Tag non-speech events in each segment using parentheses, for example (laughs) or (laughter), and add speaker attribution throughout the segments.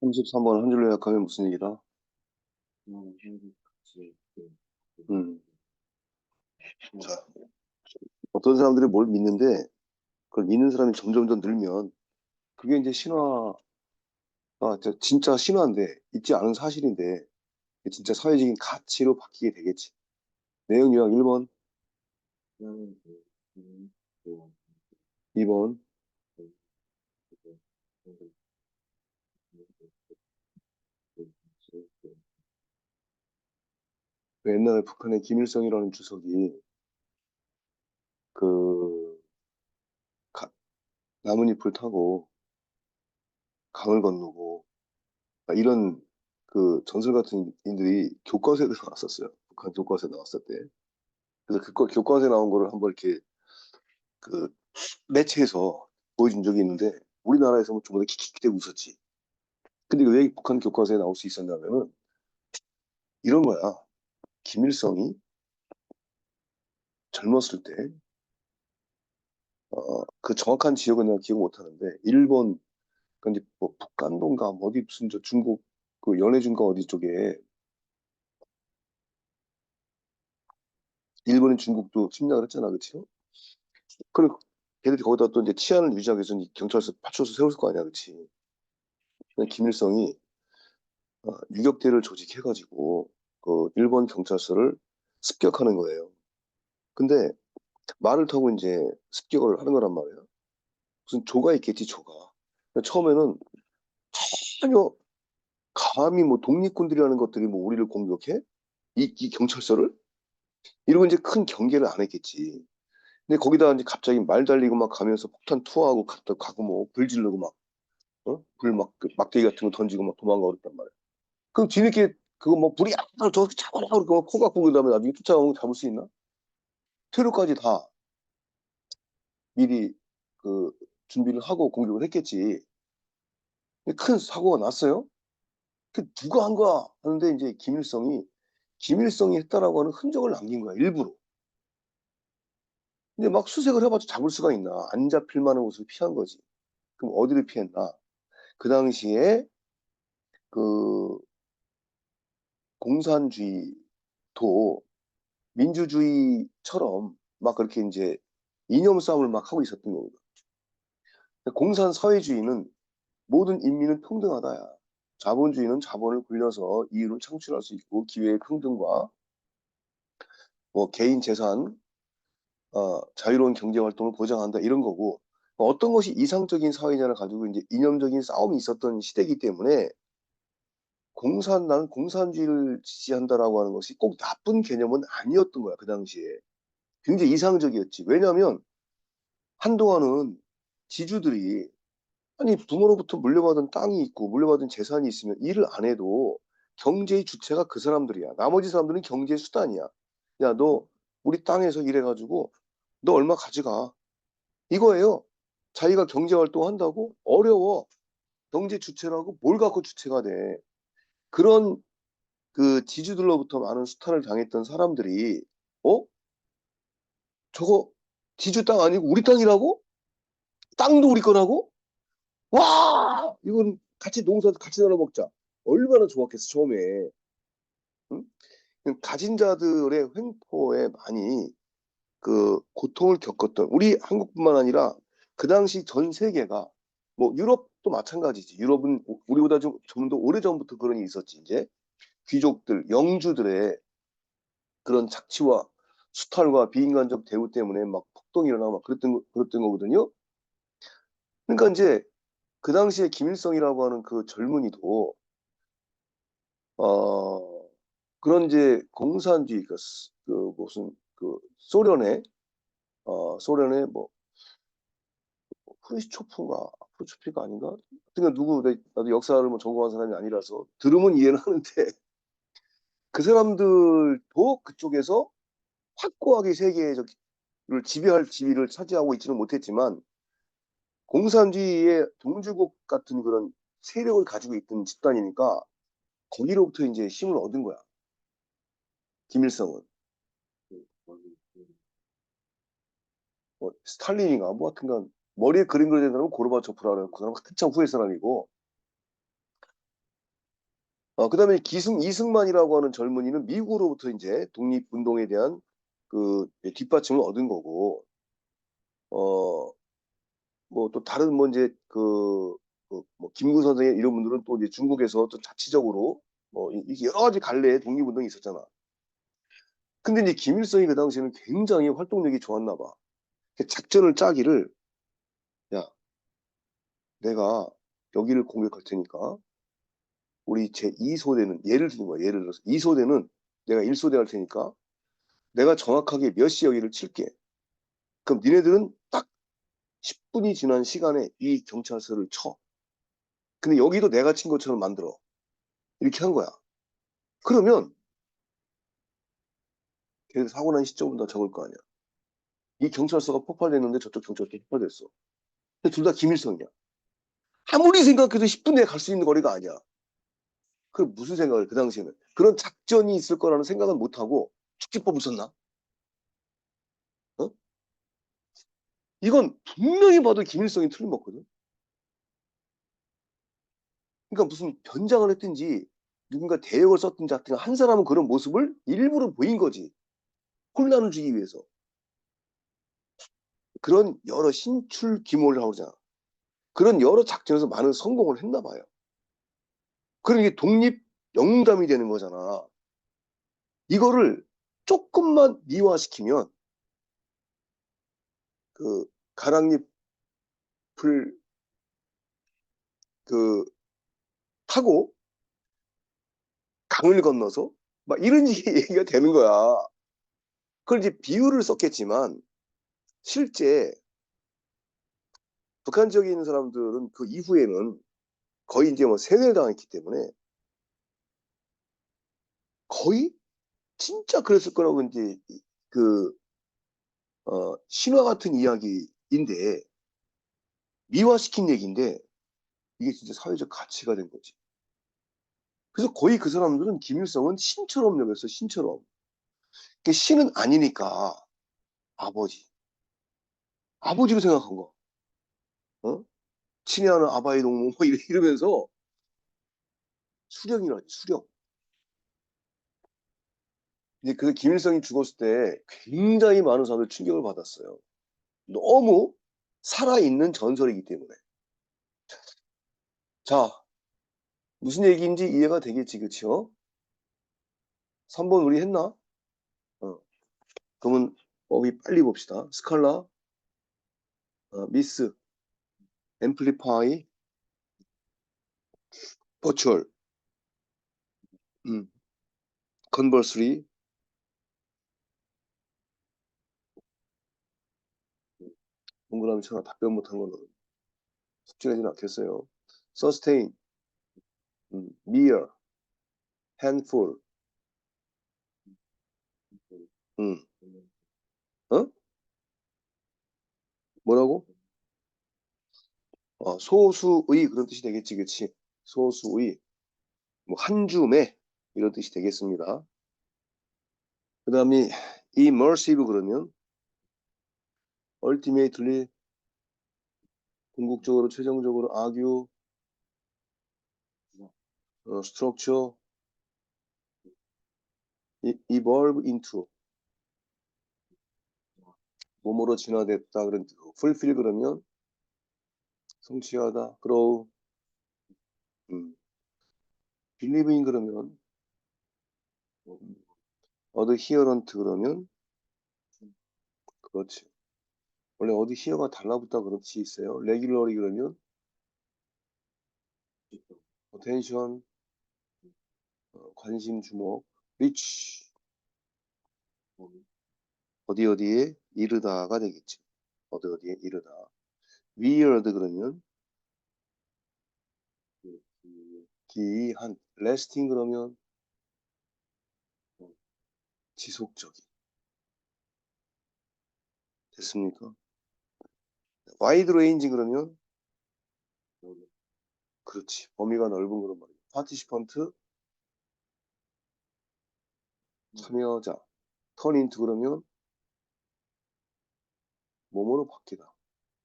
Speaker 1: 33번 한 줄로 요약하면 무슨 얘기다?
Speaker 2: 음,
Speaker 1: 음. 자, 어떤 사람들이 뭘 믿는데 그걸 믿는 사람이 점점 더 늘면 그게 이제 신화가 저- 진짜 신화인데 있지 않은 사실인데 진짜 사회적인 가치로 바뀌게 되겠지. 내용 요약 1번,
Speaker 2: 나는 그, 음, 그,
Speaker 1: 2번,
Speaker 2: 그, 그, 그, 그, 그, 그,
Speaker 1: 그 옛날에 북한의 김일성이라는 주석이 그 가- 나뭇잎을 타고 강을 건너고 이런 그 전설 같은 인들이 교과서에 나왔었어요. 북한 교과서에 나왔을 때. 그래서 그 거- 교과서에 나온 거를 한번 이렇게 그 매체에서 보여준 적이 있는데 우리나라에서는 좀 킥킥대고 웃었지. 근데 왜 북한 교과서에 나올 수 있었냐면은 이런 거야. 김일성이 젊었을 때, 어, 그 정확한 지역은 내가 기억 못 하는데, 일본, 그 이제 뭐 북간도인가, 뭐 어디 무슨 저 중국, 그 연해중가 어디 쪽에, 일본이 중국도 침략을 했잖아, 그치? 그리고 걔들이 거기다 또 이제 치안을 유지하기 위해서 경찰서 받쳐서 세울 거 아니야, 그치? 근데 김일성이 어, 유격대를 조직해가지고 그 일본 경찰서를 습격하는 거예요. 근데 말을 타고 이제 습격을 하는 거란 말이에요. 무슨 조가 있겠지, 조가. 처음에는 전혀 감히 뭐 독립군들이라는 것들이 뭐 우리를 공격해? 이, 이 경찰서를? 이러고 이제 큰 경계를 안 했겠지. 근데 거기다 이제 갑자기 말 달리고 막 가면서 폭탄 투하하고 갔다 가고 뭐불 지르고 막, 어? 불막 그 막대기 같은 거 던지고 막 도망가고 그랬단 말이야. 그럼 뒤늦게 그거 뭐 불이 약간 저 잡아라 그러고 막코 갖고 그다음에 나중에 쫓아가면 잡을 수 있나? 퇴로까지 다 미리 그 준비를 하고 공격을 했겠지. 큰 사고가 났어요. 그 누가 한 거야? 하는데 이제 김일성이 김일성이 했다라고 하는 흔적을 남긴 거야 일부러. 근데 막 수색을 해봤자 잡을 수가 있나? 안 잡힐 만한 곳을 피한 거지. 그럼 어디를 피했나? 그 당시에 그 공산주의도 민주주의처럼 막 그렇게 이제 이념 싸움을 막 하고 있었던 겁니다. 공산 사회주의는 모든 인민은 평등하다야. 자본주의는 자본을 굴려서 이익을 창출할 수 있고 기회의 평등과 뭐 개인 재산, 어, 자유로운 경제 활동을 보장한다 이런 거고 어떤 것이 이상적인 사회냐를 가지고 이제 이념적인 싸움이 있었던 시대이기 때문에 공산 나는 공산주의를 지지한다라고 하는 것이 꼭 나쁜 개념은 아니었던 거야 그 당시에. 굉장히 이상적이었지. 왜냐하면 한동안은 지주들이 아니 부모로부터 물려받은 땅이 있고 물려받은 재산이 있으면 일을 안 해도 경제의 주체가 그 사람들이야. 나머지 사람들은 경제의 수단이야. 야 너 우리 땅에서 일해가지고 너 얼마 가져가? 이거예요. 자기가 경제 활동 한다고 어려워. 경제 주체라고 뭘 갖고 주체가 돼 그런 그 지주들로부터 많은 수탈을 당했던 사람들이 어? 저거 지주 땅 아니고 우리 땅이라고? 땅도 우리 거라고? 와! 이건 같이 농사 같이 나눠 먹자. 얼마나 좋았겠어 처음에. 응? 가진 자들의 횡포에 많이 그 고통을 겪었던 우리 한국뿐만 아니라 그 당시 전 세계가 뭐 유럽 도 마찬가지지. 유럽은 우리보다 좀좀더 오래 전부터 그런 일이 있었지 이제 귀족들 영주들의 그런 착취와 수탈과 비인간적 대우 때문에 막 폭동이 일어나고 막 그랬던 거- 그랬던 거거든요. 그러니까 이제 그 당시에 김일성이라고 하는 그 젊은이도 어 그런 이제 공산주의 그, 스- 그 무슨 그 소련의 어 소련의 뭐 프루시초프인가 프루초프가 아닌가? 하여튼 누구 내- 나도 역사를 뭐 전공한 사람이 아니라서 들으면 이해는 하는데 (laughs) 그 사람들도 그쪽에서 확고하게 세계를 지배할 지위를 차지하고 있지는 못했지만 공산주의의 동주국 같은 그런 세력을 가지고 있던 집단이니까 거기로부터 이제 힘을 얻은 거야. 김일성은 뭐 스탈린인가 뭐 하여튼간 머리에 그림 그려진 사람은 고르바초프라는 그 사람 한참 후의 사람이고 어, 그 다음에 기승 이승만이라고 하는 젊은이는 미국으로부터 이제 독립운동에 대한 그 뒷받침을 얻은 거고, 어, 뭐 또 다른 뭐 이제 그, 그 뭐 김구 선생님 이런 분들은 또 이제 중국에서 또 자치적으로 뭐 여러 가지 갈래의 독립운동이 있었잖아. 근데 이제 김일성이 그 당시에는 굉장히 활동력이 좋았나 봐. 그 작전을 짜기를 야, 내가 여기를 공격할 테니까 우리 제 2소대는 예를 드는 거야. 예를 들어서 2소대는 내가 1소대 할 테니까 내가 정확하게 몇 시 여기를 칠게. 그럼 니네들은 딱 10분이 지난 시간에 이 경찰서를 쳐. 근데 여기도 내가 친 것처럼 만들어. 이렇게 한 거야. 그러면 걔들 사고 난 시점보다 적을 거 아니야. 이 경찰서가 폭발됐는데 저쪽 경찰서 폭발됐어. 근데 둘 다 김일성이야. 아무리 생각해도 10분 내에 갈 수 있는 거리가 아니야. 그 무슨 생각을 그 당시에는 그런 작전이 있을 거라는 생각은 못 하고 축지법을 썼나? 어? 이건 분명히 봐도 김일성이 틀림없거든. 그러니까 무슨 변장을 했든지 누군가 대역을 썼든지 하여튼 한 사람은 그런 모습을 일부러 보인 거지. 혼란을 주기 위해서. 그런 여러 신출 기모를 하고 잖아 그런 여러 작전에서 많은 성공을 했나 봐요. 그럼 이게 독립 영웅담이 되는 거잖아. 이거를 조금만 미화시키면 그 가랑잎을 그 타고 강을 건너서 막 이런 (laughs) 얘기가 되는 거야. 그걸 이제 비유를 썼겠지만 실제 북한 지역에 있는 사람들은 그 이후에는 거의 이제 뭐 세뇌를 당했기 때문에 거의 진짜 그랬을 거라고 이제 그 어, 신화 같은 이야기인데 미화시킨 얘기인데 이게 진짜 사회적 가치가 된 거지. 그래서 거의 그 사람들은 김일성은 신처럼 여겼어, 신처럼. 그 신은 아니니까 아버지. 아버지로 생각한 거. 어? 친애하는 아바이 동무 뭐 이러- 이러면서 수령이라지, 수령. 이제 그 김일성이 죽었을 때 굉장히 많은 사람들 충격을 받았어요. 너무 살아있는 전설이기 때문에. 자, 무슨 얘기인지 이해가 되겠지, 그치요? 3번 우리 했나? 어. 그러면 어휘 빨리 봅시다. 스칼라, 어, 미스, 앰플리파이, 버추얼, 음, 컨버스리, 동그라미 쳐라 답변 못한 거는 숙제하진 않겠어요. sustain, 음, mere, handful, 음, 어? 뭐라고? 어, 소수의 그런 뜻이 되겠지, 그치? 소수의, 뭐, 한 줌의 이런 뜻이 되겠습니다. 그 다음에 immersive 그러면 ultimately 궁극적으로 최종적으로 argue 어, structure evolve into 몸으로 진화됐다 그런 뜻. fulfill 그러면 성취하다 grow 음. believe in 그러면 음. adherent 그러면 그렇지. 원래 adhere가 달라붙다 그런 뜻이 있어요. regularly 그러면 attention 어, 관심 주목 reach 어디 어디에 이르다가 되겠지. 어디 어디에 이르다 weird 그러면? 기한 lasting 그러면? 지속적인. 됐습니까? wide range 그러면? 그렇지. 범위가 넓은 그런 말이야 participant 참여자. turn into 그러면? 뭐뭐로 바뀌다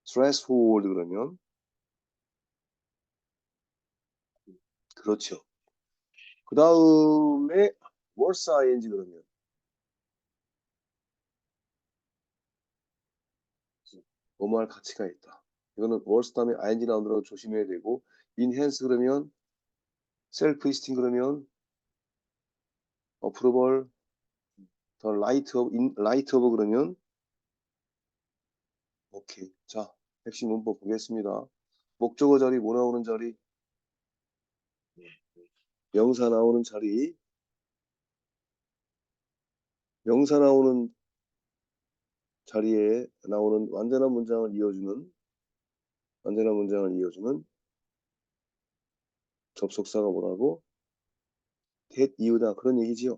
Speaker 1: threshold 그러면? 그렇죠. 그 다음에 월스 ing 그러면? 뭐뭐 할 가치가 있다. 이거는 월스 다음에 ing 나오느라 조심해야 되고 enhance 그러면? 셀프 이스팅 그러면? 어프로벌 더 라이트 오브 인 라이트 오브 그러면? 오케이 자 핵심 문법 보겠습니다. 목적어 자리 뭐 나오는 자리. 명사 나오는 자리. 명사 나오는 자리에 나오는 완전한 문장을 이어주는 완전한 문장을 이어주는 접속사가 뭐라고? That 이유다. 그런 얘기지요.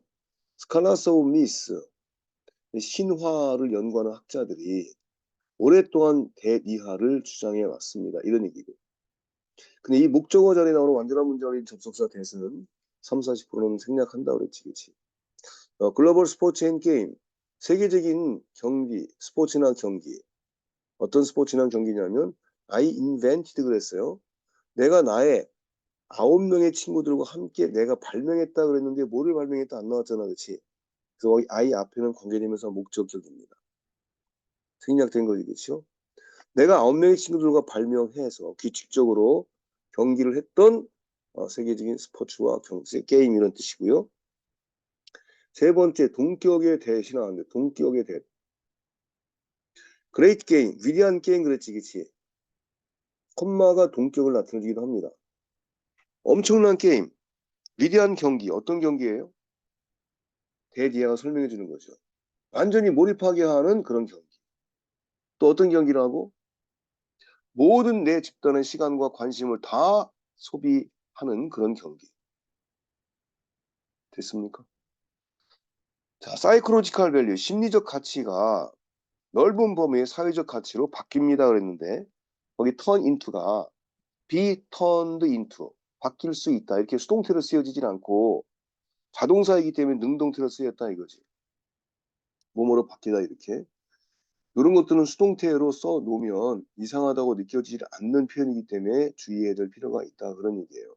Speaker 1: 스칼라스 오브 미스 신화를 연구하는 학자들이 오랫동안 대이하를 주장해 왔습니다. 이런 얘기고. 근데 이 목적어 자리에 나오는 완전한 문장인 접속사 대는 3, 40%는 생략한다 그랬지, 그치? 어, 글로벌 스포츠 앤 게임. 세계적인 경기, 스포츠나 경기. 어떤 스포츠나 경기냐면 I invented 그랬어요. 내가 나의 아홉 명의 친구들과 함께 내가 발명했다 그랬는데 뭐를 발명했다 안 나왔잖아, 그치? 그래서 I 앞에는 관계되면서 목적격입니다. 생략된 거지, 그렇죠? 내가 아홉 명의 친구들과 발명해서 규칙적으로 경기를 했던 어, 세계적인 스포츠와 경, 게임 이런 뜻이고요. 세 번째, 동격의 대시 나왔는데 동격의 대. 그레이트 게임, 위대한 게임 그랬지, 그치? 콤마가 동격을 나타내기도 합니다. 엄청난 게임, 위대한 경기, 어떤 경기예요? 대디아가 설명해 주는 거죠. 완전히 몰입하게 하는 그런 경기. 또 어떤 경기라고? 모든 내 집단의 시간과 관심을 다 소비하는 그런 경기. 됐습니까? 자, 사이코로지컬 밸류, 심리적 가치가 넓은 범위의 사회적 가치로 바뀝니다 그랬는데 거기 turn into가 be turned into 바뀔 수 있다 이렇게 수동태로 쓰여지질 않고 자동사이기 때문에 능동태로 쓰였다 이거지. 몸으로 바뀌다 이렇게. 이런 것들은 수동태로 써 놓으면 이상하다고 느껴지지 않는 표현이기 때문에 주의해야 될 필요가 있다 그런 얘기예요.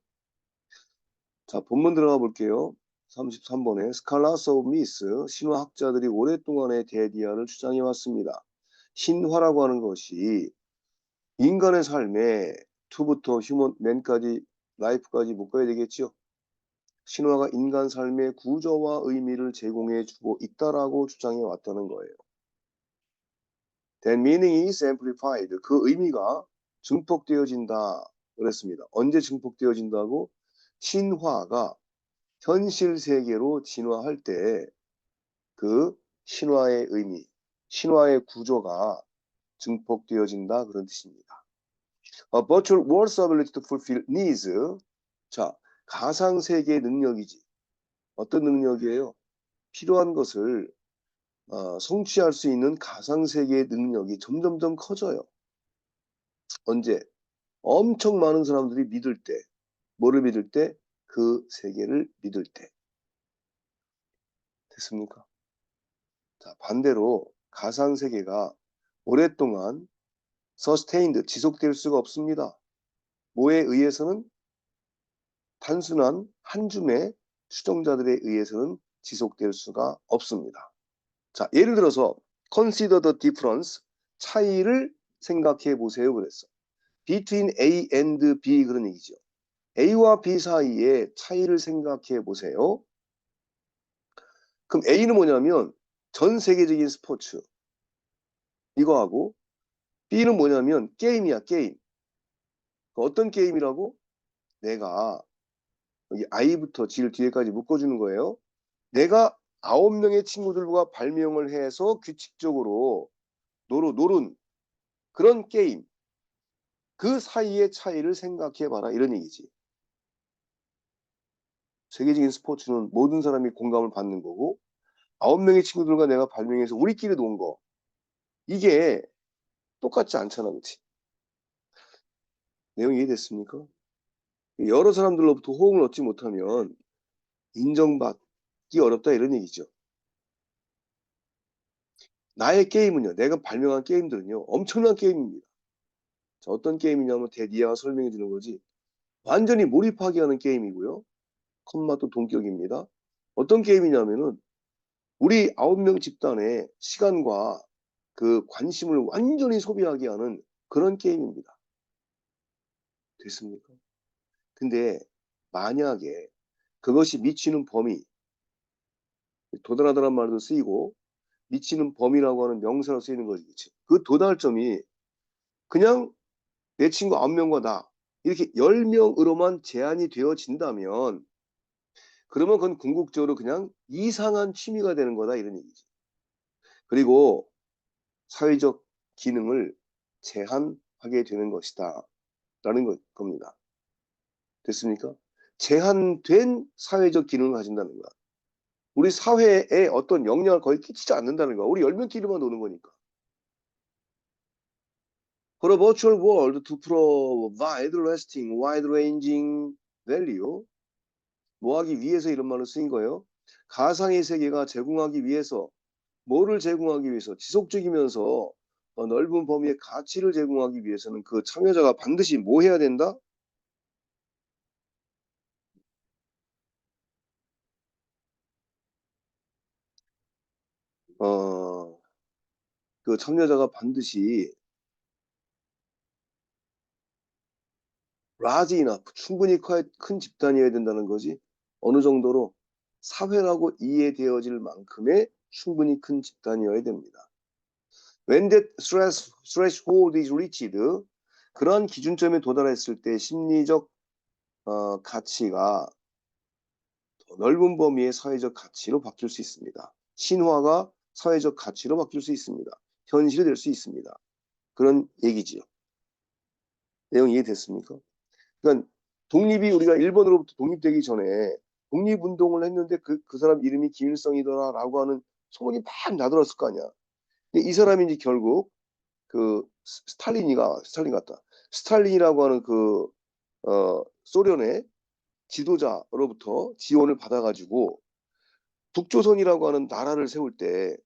Speaker 1: 자 본문 들어가 볼게요. 33번에 스칼라스 오브 미스 신화학자들이 오랫동안의 데디아를 주장해 왔습니다. 신화라고 하는 것이 인간의 삶에 투부터 휴먼 맨까지 라이프까지 묶어야 되겠지요. 신화가 인간 삶의 구조와 의미를 제공해 주고 있다라고 주장해 왔다는 거예요. That meaning is amplified. 그 의미가 증폭되어진다 그랬습니다. 언제 증폭되어진다고? 신화가 현실 세계로 진화할 때 그 신화의 의미, 신화의 구조가 증폭되어진다 그런 뜻입니다. A virtual world's ability to fulfill needs. 자, 가상 세계의 능력이지. 어떤 능력이에요? 필요한 것을 어, 성취할 수 있는 가상 세계의 능력이 점점점 커져요. 언제? 엄청 많은 사람들이 믿을 때, 뭐를 믿을 때? 그 세계를 믿을 때. 됐습니까? 자, 반대로 가상 세계가 오랫동안 sustained, 지속될 수가 없습니다. 뭐에 의해서는 단순한 한 줌의 추종자들에 의해서는 지속될 수가 없습니다. 자, 예를 들어서 consider the difference 차이를 생각해 보세요 그랬어. between A and B 그런 얘기죠. A와 B 사이의 차이를 생각해 보세요. 그럼 A는 뭐냐면 전 세계적인 스포츠 이거하고 B는 뭐냐면 게임이야 게임. 어떤 게임이라고? 내가 여기 I부터 G를 뒤에까지 묶어주는 거예요. 내가 아홉 명의 친구들과 발명을 해서 규칙적으로 노루, 노른 그런 게임 그 사이의 차이를 생각해 봐라 이런 얘기지. 세계적인 스포츠는 모든 사람이 공감을 받는 거고 아홉 명의 친구들과 내가 발명해서 우리끼리 논 거 이게 똑같지 않잖아 그치? 내용 이해됐습니까? 여러 사람들로부터 호응을 얻지 못하면 인정받 기 어렵다 이런 얘기죠. 나의 게임은요. 내가 발명한 게임들은요. 엄청난 게임입니다. 자, 어떤 게임이냐면 대디아가 설명해 주는 거지. 완전히 몰입하게 하는 게임이고요. 컴마도 동격입니다. 어떤 게임이냐면은 우리 아홉 명 집단의 시간과 그 관심을 완전히 소비하게 하는 그런 게임입니다. 됐습니까? 근데 만약에 그것이 미치는 범위, 도달하다란 말도 쓰이고 미치는 범위라고 하는 명사로 쓰이는 거지. 그 도달점이 그냥 내 친구 9명과 나 이렇게 10명으로만 제한이 되어진다면 그러면 그건 궁극적으로 그냥 이상한 취미가 되는 거다 이런 얘기지. 그리고 사회적 기능을 제한하게 되는 것이다 라는 것, 겁니다. 됐습니까? 제한된 사회적 기능을 가진다는 거야. 우리 사회에 어떤 영향을 거의 끼치지 않는다는 거야. 우리 10명끼리만 노는 거니까. For a virtual world to provide lasting. 뭐 하기 위해서 이런 말을 쓰인 거예요? 가상의 세계가 제공하기 위해서, 뭐를 제공하기 위해서, 지속적이면서 어, 넓은 범위의 가치를 제공하기 위해서는 그 참여자가 반드시 뭐 해야 된다? 어, 그 참여자가 반드시 large 충분히 커- 큰 집단이어야 된다는 거지. 어느 정도로 사회라고 이해되어질 만큼의 충분히 큰 집단이어야 됩니다. When that threshold is reached, 그러한 기준점에 도달했을 때 심리적 어, 가치가 더 넓은 범위의 사회적 가치로 바뀔 수 있습니다. 신화가 사회적 가치로 바뀔 수 있습니다. 현실이 될 수 있습니다. 그런 얘기지요. 내용 이해됐습니까? 그러니까 독립이 우리가 일본으로부터 독립되기 전에 독립운동을 했는데 그, 그 사람 이름이 김일성이더라 라고 하는 소문이 막 나들었을 거 아니야. 근데 이 사람이 이제 결국 그 스- 스탈린이가 스탈린 같다. 스탈린이라고 하는 그 어, 소련의 지도자로부터 지원을 받아가지고 북조선이라고 하는 나라를 세울 때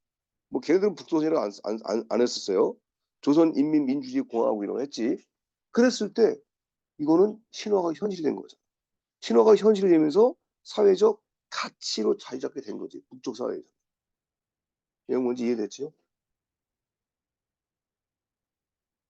Speaker 1: 뭐 걔네들은 북조선이라고 안, 안, 안, 안 했었어요. 조선인민민주주의공화국 이라고 했지. 그랬을 때 이거는 신화가 현실이 된 거죠. 신화가 현실이 되면서 사회적 가치로 자리 잡게 된 거지. 북쪽 사회에서. 내용 뭔지 이해됐죠?